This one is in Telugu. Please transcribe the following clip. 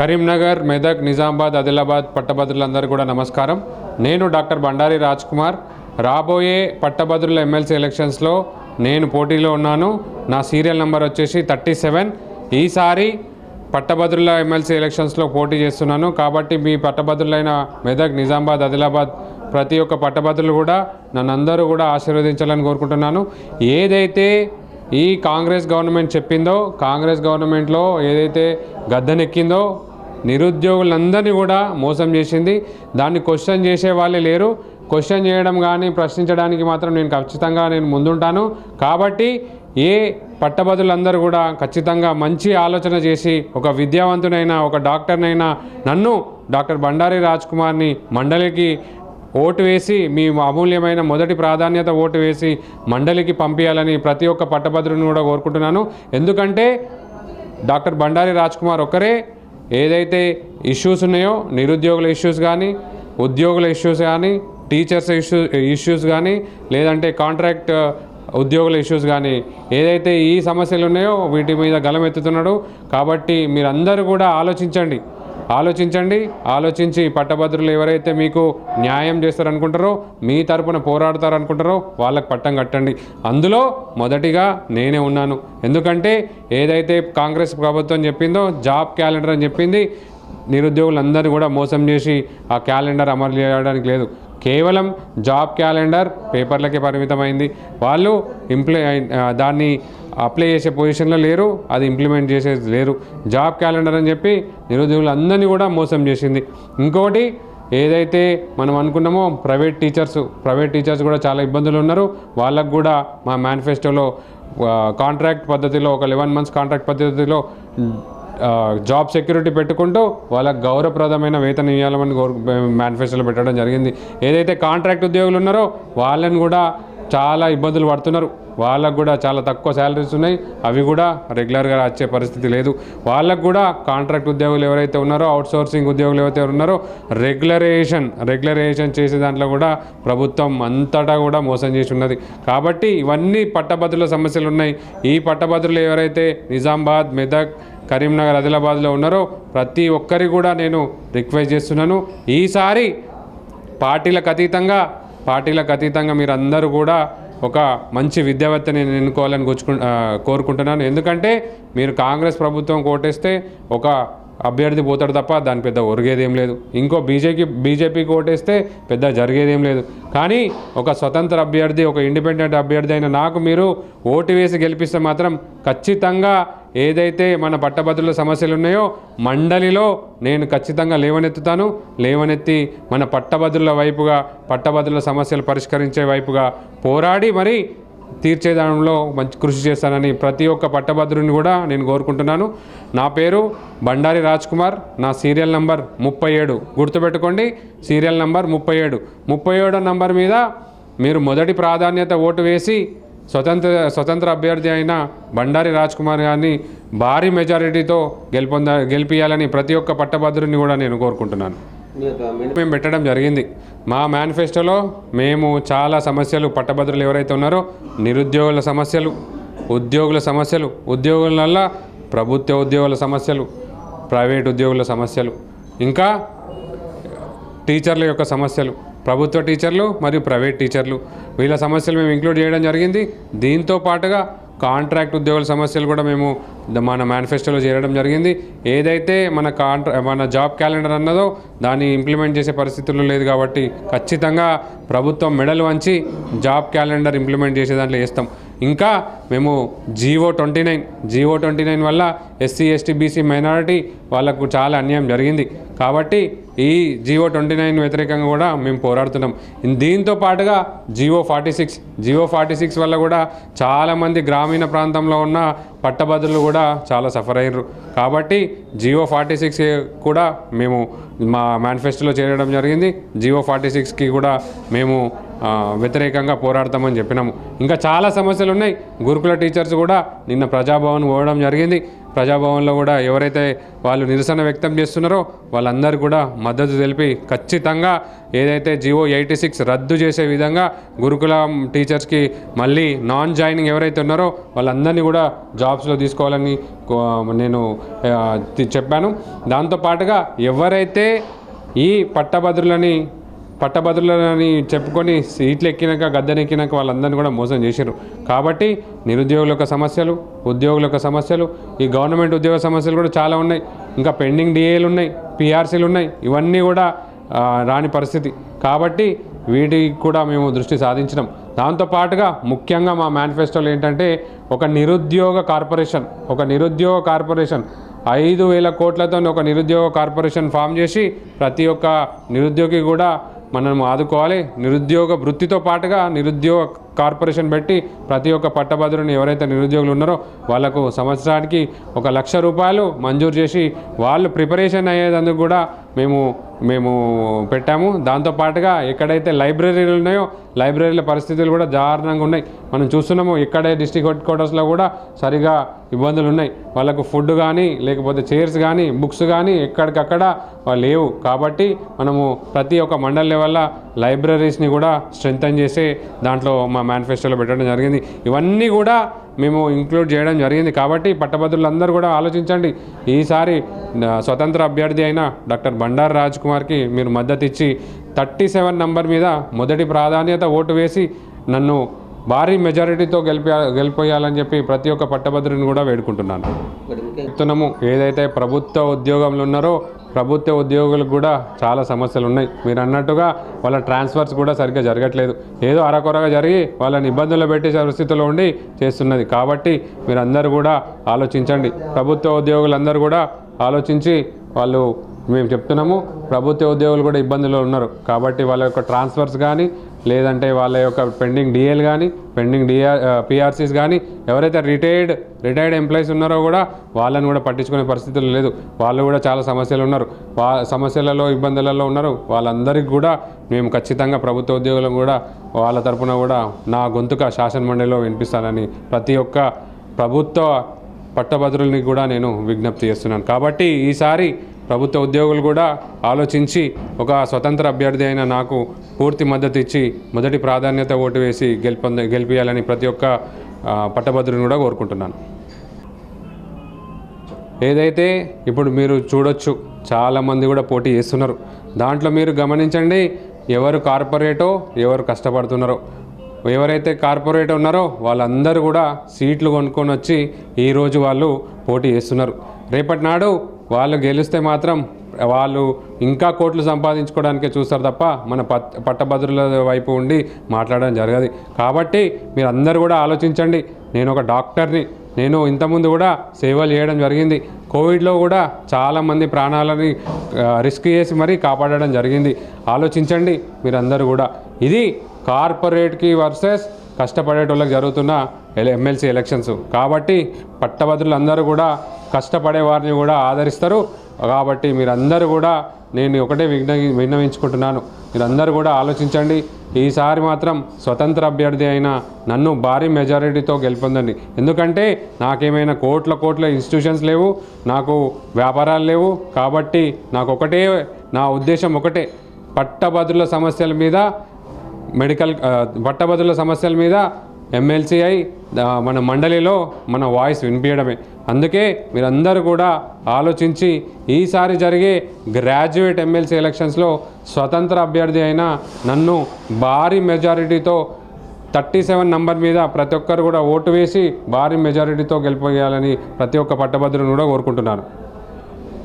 కరీంనగర్ మెదక్ నిజామాబాద్ ఆదిలాబాద్ పట్టభద్రులందరూ కూడా నమస్కారం. నేను డాక్టర్ బండారి రాజ్ కుమార్ రాబోయే పట్టభద్రుల ఎమ్మెల్సీ ఎలక్షన్స్లో నేను పోటీలో ఉన్నాను. నా సీరియల్ నెంబర్ వచ్చేసి థర్టీ సెవెన్. ఈసారి పట్టభద్రుల ఎమ్మెల్సీ ఎలక్షన్స్లో పోటీ చేస్తున్నాను. కాబట్టి మీ పట్టభద్రులైన మెదక్ నిజామాబాద్ ఆదిలాబాద్ ప్రతి ఒక్క పట్టభద్రులు కూడా నన్ను అందరూ కూడా ఆశీర్వదించాలని కోరుకుంటున్నాను. ఏదైతే ఈ కాంగ్రెస్ గవర్నమెంట్ చెప్పిందో కాంగ్రెస్ గవర్నమెంట్లో ఏదైతే గద్దెనెక్కిందో నిరుద్యోగులందరినీ కూడా మోసం చేసింది. దాన్ని క్వశ్చన్ చేసే వాళ్ళే లేరు. క్వశ్చన్ చేయడం కానీ ప్రశ్నించడానికి మాత్రం నేను ఖచ్చితంగా నేను ముందుంటాను. కాబట్టి ఏ పట్టభద్రులందరూ కూడా ఖచ్చితంగా మంచి ఆలోచన చేసి ఒక విద్యావంతునైనా ఒక డాక్టర్నైనా నన్ను డాక్టర్ బండారి రాజ్ కుమార్ని మండలికి ఓటు వేసి మీ అమూల్యమైన మొదటి ప్రాధాన్యత ఓటు వేసి మండలికి పంపించాలని ప్రతి ఒక్క పట్టభద్రుని కూడా కోరుకుంటున్నాను. ఎందుకంటే డాక్టర్ బండారి రాజ్ కుమార్ ఒక్కరే ఏదైతే ఇష్యూస్ ఉన్నాయో నిరుద్యోగుల ఇష్యూస్ కానీ ఉద్యోగుల ఇష్యూస్ కానీ టీచర్స్ ఇష్యూ ఇష్యూస్ కానీ లేదంటే కాంట్రాక్ట్ uh, ఉద్యోగుల ఇష్యూస్ కానీ ఏదైతే ఈ సమస్యలు ఉన్నాయో వీటి మీద గలమెత్తుతున్నాడు కాబట్టి మీరందరూ కూడా ఆలోచించండి. ఆలోచించండి ఆలోచించి పట్టభద్రులు ఎవరైతే మీకు న్యాయం చేస్తారనుకుంటారో మీ తరపున పోరాడతారనుకుంటారో వాళ్ళకి పట్టం కట్టండి. అందులో మొదటిగా నేనే ఉన్నాను. ఎందుకంటే ఏదైతే కాంగ్రెస్ ప్రభుత్వం చెప్పిందో జాబ్ క్యాలెండర్ అని చెప్పింది నిరుద్యోగులందరూ కూడా మోసం చేసి ఆ క్యాలెండర్ అమలు చేయడానికి లేదు. కేవలం జాబ్ క్యాలెండర్ పేపర్లకే పరిమితమైంది. వాళ్ళు ఇంప్లే దాన్ని అప్లై చేసే పొజిషన్లో లేరు అది ఇంప్లిమెంట్ చేసేది లేరు. జాబ్ క్యాలెండర్ అని చెప్పి నిరుద్యోగులందరినీ కూడా మోసం చేసింది. ఇంకోటి ఏదైతే మనం అనుకున్నామో ప్రైవేట్ టీచర్స్ ప్రైవేట్ టీచర్స్ కూడా చాలా ఇబ్బందులు ఉన్నారు. వాళ్ళకు కూడా మా మేనిఫెస్టోలో కాంట్రాక్ట్ పద్ధతిలో ఒక లెవెన్ మంత్స్ కాంట్రాక్ట్ పద్ధతిలో జాబ్ సెక్యూరిటీ పెట్టుకుంటూ వాళ్ళకు గౌరవప్రదమైన వేతనం ఇవ్వాలని కోరు మేనిఫెస్టోలో పెట్టడం జరిగింది. ఏదైతే కాంట్రాక్ట్ ఉద్యోగులు ఉన్నారో వాళ్ళని కూడా చాలా ఇబ్బందులు పడుతున్నారు. వాళ్ళకు కూడా చాలా తక్కువ శాలరీస్ ఉన్నాయి. అవి కూడా రెగ్యులర్గా వచ్చే పరిస్థితి లేదు. వాళ్ళకు కూడా కాంట్రాక్ట్ ఉద్యోగులు ఎవరైతే ఉన్నారో అవుట్సోర్సింగ్ ఉద్యోగులు ఎవరైతే ఉన్నారో రెగ్యులరేషన్ రెగ్యులరేషన్ చేసే దాంట్లో కూడా ప్రభుత్వం అంతటా కూడా మోసం చేసి ఉన్నది కాబట్టి ఇవన్నీ పట్టభద్రుల సమస్యలు ఉన్నాయి. ఈ పట్టభద్రులు ఎవరైతే నిజామాబాద్ మెదక్ కరీంనగర్ ఆదిలాబాద్లో ఉన్నారో ప్రతి ఒక్కరి కూడా నేను రిక్వెస్ట్ చేస్తున్నాను. ఈసారి పార్టీలకు అతీతంగా పార్టీలకు అతీతంగా మీరు అందరూ కూడా ఒక మంచి విద్యావేత్తని నేను ఎన్నుకోవాలని గుచ్చుకు కోరుకుంటున్నాను. ఎందుకంటే మీరు కాంగ్రెస్ ప్రభుత్వం కోటేస్తే ఒక అభ్యర్థి పోతాడు తప్ప దాని పెద్ద ఒరిగేదేం లేదు. ఇంకో బీజేపీ బీజేపీకి ఓటేస్తే పెద్ద జరిగేదేం లేదు. కానీ ఒక స్వతంత్ర అభ్యర్థి ఒక ఇండిపెండెంట్ అభ్యర్థి అయిన నాకు మీరు ఓటు వేసి గెలిపిస్తే మాత్రం ఖచ్చితంగా ఏదైతే మన పట్టభద్రుల సమస్యలు ఉన్నాయో మండలిలో నేను ఖచ్చితంగా లేవనెత్తుతాను. లేవనెత్తి మన పట్టభద్రుల వైపుగా పట్టభద్రుల సమస్యలు పరిష్కరించే వైపుగా పోరాడి మరి తీర్చేదానంలో మంచి కృషి చేస్తానని ప్రతి ఒక్క పట్టభద్రుని కూడా నేను కోరుకుంటున్నాను. నా పేరు బండారి రాజ్ కుమార్ నా సీరియల్ నంబర్ ముప్పై ఏడు. గుర్తుపెట్టుకోండి సీరియల్ నంబర్ ముప్పై ఏడు. ముప్పై ఏడో నంబర్ మీద మీరు మొదటి ప్రాధాన్యత ఓటు వేసి స్వతంత్ర స్వతంత్ర అభ్యర్థి అయిన బండారి రాజ్ కుమార్ గారిని భారీ మెజారిటీతో గెలుపొంద గెలిపియాలని ప్రతి ఒక్క పట్టభద్రుని కూడా నేను కోరుకుంటున్నాను. మేము పెట్టడం జరిగింది. మా మేనిఫెస్టోలో మేము చాలా సమస్యలు పట్టభద్రులు ఎవరైతే ఉన్నారో నిరుద్యోగుల సమస్యలు ఉద్యోగుల సమస్యలు ఉద్యోగుల వల్ల ప్రభుత్వ ఉద్యోగుల సమస్యలు ప్రైవేట్ ఉద్యోగుల సమస్యలు ఇంకా టీచర్ల యొక్క సమస్యలు ప్రభుత్వ టీచర్లు మరియు ప్రైవేట్ టీచర్లు. వీళ్ళ సమస్యలు మేము ఇంక్లూడ్ చేయడం జరిగింది. దీంతో పాటుగా కాంట్రాక్ట్ ఉద్యోగుల సమస్యలు కూడా మేము మన మేనిఫెస్టోలో చేరడం జరిగింది. ఏదైతే మన కాంట్రా మన జాబ్ క్యాలెండర్ అన్నదో దాన్ని ఇంప్లిమెంట్ చేసే పరిస్థితుల్లో లేదు కాబట్టి ఖచ్చితంగా ప్రభుత్వం మెడలు వంచి జాబ్ క్యాలెండర్ ఇంప్లిమెంట్ చేసే దాంట్లో వేస్తాం ఇంకా మేము GO twenty nine GO twenty nine వల్ల ఎస్సీ ఎస్టీ బీసీ మైనారిటీ వాళ్ళకు చాలా అన్యాయం జరిగింది. కాబట్టి ఈ జీవో ట్వంటీ నైన్ వ్యతిరేకంగా కూడా మేము పోరాడుతున్నాం. దీంతో పాటుగా GO forty six GO forty six వల్ల కూడా చాలామంది గ్రామీణ ప్రాంతంలో ఉన్న పట్టభద్రులు కూడా చాలా సఫర్ అయ్యారు కాబట్టి జియో ఫార్టీ సిక్స్ కూడా మేము మా మేనిఫెస్టోలో చేరడం జరిగింది. జియో ఫార్టీ సిక్స్కి కూడా మేము వ్యతిరేకంగా పోరాడతామని చెప్పినాము. ఇంకా చాలా సమస్యలు ఉన్నాయి. గురుకుల టీచర్స్ కూడా నిన్న ప్రజాభవన్ పోవడం జరిగింది. ప్రజాభవన్లో కూడా ఎవరైతే వాళ్ళు నిరసన వ్యక్తం చేస్తున్నారో వాళ్ళందరూ కూడా మద్దతు తెలిపి ఖచ్చితంగా ఏదైతే జియో ఎయిటీ సిక్స్ రద్దు చేసే విధంగా గురుకులం టీచర్స్కి మళ్ళీ నాన్ జాయినింగ్ ఎవరైతే ఉన్నారో వాళ్ళందరినీ కూడా జాబ్స్లో తీసుకోవాలని నేను చెప్పాను. దాంతోపాటుగా ఎవరైతే ఈ పట్టభద్రులని పట్టభద్రులని చెప్పుకొని సీట్లు ఎక్కినాక గద్దెనెక్కినాక వాళ్ళందరినీ కూడా మోసం చేశారు కాబట్టి నిరుద్యోగుల యొక్క సమస్యలు ఉద్యోగుల యొక్క సమస్యలు ఈ గవర్నమెంట్ ఉద్యోగ సమస్యలు కూడా చాలా ఉన్నాయి. ఇంకా పెండింగ్ డిఏలు ఉన్నాయి పిఆర్సీలు ఉన్నాయి. ఇవన్నీ కూడా రాని పరిస్థితి. కాబట్టి వీటికి కూడా మేము దృష్టి సాధించడం దాంతోపాటుగా ముఖ్యంగా మా మేనిఫెస్టోలో ఏంటంటే ఒక నిరుద్యోగ కార్పొరేషన్ ఒక నిరుద్యోగ కార్పొరేషన్ ఐదు వేల కోట్లతో ఒక నిరుద్యోగ కార్పొరేషన్ ఫామ్ చేసి ప్రతి ఒక్క నిరుద్యోగి కూడా మనం ఆదుకోవాలి. నిరుద్యోగ వృత్తితో పాటుగా నిరుద్యోగ కార్పొరేషన్ పెట్టి ప్రతి ఒక్క పట్టభద్రుని ఎవరైతే నిరుద్యోగులు ఉన్నారో వాళ్ళకు సంవత్సరానికి ఒక లక్ష రూపాయలు మంజూరు చేసి వాళ్ళు ప్రిపరేషన్ అయ్యేందుకు కూడా మేము మేము పెట్టాము. దాంతోపాటుగా ఎక్కడైతే లైబ్రరీలు ఉన్నాయో లైబ్రరీల పరిస్థితులు కూడా దారుణంగా ఉన్నాయి. మనం చూస్తున్నాము ఇక్కడే డిస్టిక్ హెడ్ క్వార్టర్స్లో కూడా సరిగా ఇబ్బందులు ఉన్నాయి. వాళ్ళకు ఫుడ్ కానీ లేకపోతే చైర్స్ కానీ బుక్స్ కానీ ఎక్కడికక్కడ లేవు. కాబట్టి మనము ప్రతి ఒక్క మండల్ లెవెల్లో లైబ్రరీస్ని కూడా స్ట్రెంగ్తన్ చేసే దాంట్లో మా మేనిఫెస్టోలో పెట్టడం జరిగింది. ఇవన్నీ కూడా మేము ఇంక్లూడ్ చేయడం జరిగింది. కాబట్టి పట్టభద్రులందరూ కూడా ఆలోచించండి. ఈసారి స్వతంత్ర అభ్యర్థి అయిన డాక్టర్ బండారు రాజ్ కుమార్కి మీరు మద్దతు ఇచ్చి థర్టీ సెవెన్ నంబర్ మీద మొదటి ప్రాధాన్యత ఓటు వేసి నన్ను భారీ మెజారిటీతో గెలిపి గెలిపోయాలని చెప్పి ప్రతి ఒక్క పట్టభద్రుని కూడా వేడుకుంటున్నాను. చెప్తున్నాము ఏదైతే ప్రభుత్వ ఉద్యోగంలో ఉన్నారో ప్రభుత్వ ఉద్యోగులకు కూడా చాలా సమస్యలు ఉన్నాయి. మీరు అన్నట్టుగా వాళ్ళ ట్రాన్స్ఫర్స్ కూడా సరిగ్గా జరగట్లేదు. ఏదో అరకొరగా జరిగి వాళ్ళని ఇబ్బందులు పెట్టే పరిస్థితిలో ఉండి చేస్తున్నది. కాబట్టి మీరందరూ కూడా ఆలోచించండి. ప్రభుత్వ ఉద్యోగులందరూ కూడా ఆలోచించి వాళ్ళు మేము చెప్తున్నాము ప్రభుత్వ ఉద్యోగులు కూడా ఇబ్బందులు ఉన్నారు. కాబట్టి వాళ్ళ యొక్క ట్రాన్స్ఫర్స్ కానీ లేదంటే వాళ్ళ యొక్క పెండింగ్ డిఏలు కానీ పెండింగ్ డిఆర్ పిఆర్సీస్ కానీ ఎవరైతే రిటైర్డ్ రిటైర్డ్ ఎంప్లాయీస్ ఉన్నారో కూడా వాళ్ళని కూడా పట్టించుకునే పరిస్థితులు లేదు. వాళ్ళు కూడా చాలా సమస్యలు ఉన్నారు. వా సమస్యలలో ఇబ్బందులలో ఉన్నారు. వాళ్ళందరికీ కూడా మేము ఖచ్చితంగా ప్రభుత్వ ఉద్యోగులను కూడా వాళ్ళ తరపున కూడా నా గొంతుక శాసనమండలిలో వినిపిస్తానని ప్రతి ఒక్క ప్రభుత్వ పట్టభద్రుల్ని కూడా నేను విజ్ఞప్తి చేస్తున్నాను. కాబట్టి ఈసారి ప్రభుత్వ ఉద్యోగులు కూడా ఆలోచించి ఒక స్వతంత్ర అభ్యర్థి అయిన నాకు పూర్తి మద్దతు ఇచ్చి మొదటి ప్రాధాన్యత ఓటు వేసి గెలుపొంద గెలిపించాలని ప్రతి ఒక్క పట్టభద్రుని కూడా కోరుకుంటున్నాను. ఏదైతే ఇప్పుడు మీరు చూడొచ్చు చాలామంది కూడా పోటీ చేస్తున్నారు. దాంట్లో మీరు గమనించండి ఎవరు కార్పొరేటో ఎవరు కష్టపడుతున్నారో. ఎవరైతే కార్పొరేట్ ఉన్నారో వాళ్ళందరూ కూడా సీట్లు కొనుక్కొని వచ్చి ఈరోజు వాళ్ళు పోటీ చేస్తున్నారు. రేపటి నాడు వాళ్ళు గెలిస్తే మాత్రం వాళ్ళు ఇంకా కోట్లు సంపాదించుకోవడానికే చూస్తారు తప్ప మన పట్ పట్టభద్రుల వైపు ఉండి మాట్లాడడం జరగదు. కాబట్టి మీరు అందరూ కూడా ఆలోచించండి. నేను ఒక డాక్టర్ని. నేను ఇంతకుముందు కూడా సేవలు చేయడం జరిగింది. కోవిడ్లో కూడా చాలామంది ప్రాణాలని రిస్క్ చేసి మరీ కాపాడడం జరిగింది. ఆలోచించండి మీరందరూ కూడా. ఇది కార్పొరేట్కి వర్సెస్ కష్టపడేటోళ్ళకి జరుగుతున్న ఎమ్మెల్సీ ఎలక్షన్స్. కాబట్టి పట్టభద్రులు అందరూ కూడా కష్టపడే వారిని కూడా ఆదరిస్తారు. కాబట్టి మీరందరూ కూడా నేను ఒకటే విజ్ఞ విన్నవించుకుంటున్నాను. మీరందరూ కూడా ఆలోచించండి. ఈసారి మాత్రం స్వతంత్ర అభ్యర్థి అయిన నన్ను భారీ మెజారిటీతో గెలుపొందండి. ఎందుకంటే నాకేమైనా కోట్ల కోట్ల ఇన్స్టిట్యూషన్స్ లేవు నాకు వ్యాపారాలు లేవు. కాబట్టి నాకు ఒకటే నా ఉద్దేశం ఒకటే. పట్టభద్రుల సమస్యల మీద మెడికల్ పట్టభద్రుల సమస్యల మీద ఎమ్మెల్సీ అయి మన మండలిలో మన వాయిస్ వినిపించడమే. అందుకే మీరందరూ కూడా ఆలోచించి ఈసారి జరిగే గ్రాడ్యుయేట్ ఎమ్మెల్సీ ఎలక్షన్స్లో స్వతంత్ర అభ్యర్థి అయిన నన్ను భారీ మెజారిటీతో థర్టీ సెవెన్ నంబర్ మీద ప్రతి ఒక్కరు కూడా ఓటు వేసి భారీ మెజారిటీతో గెలిపేయాలని ప్రతి ఒక్క పట్టభద్రుని కూడా కోరుకుంటున్నాను.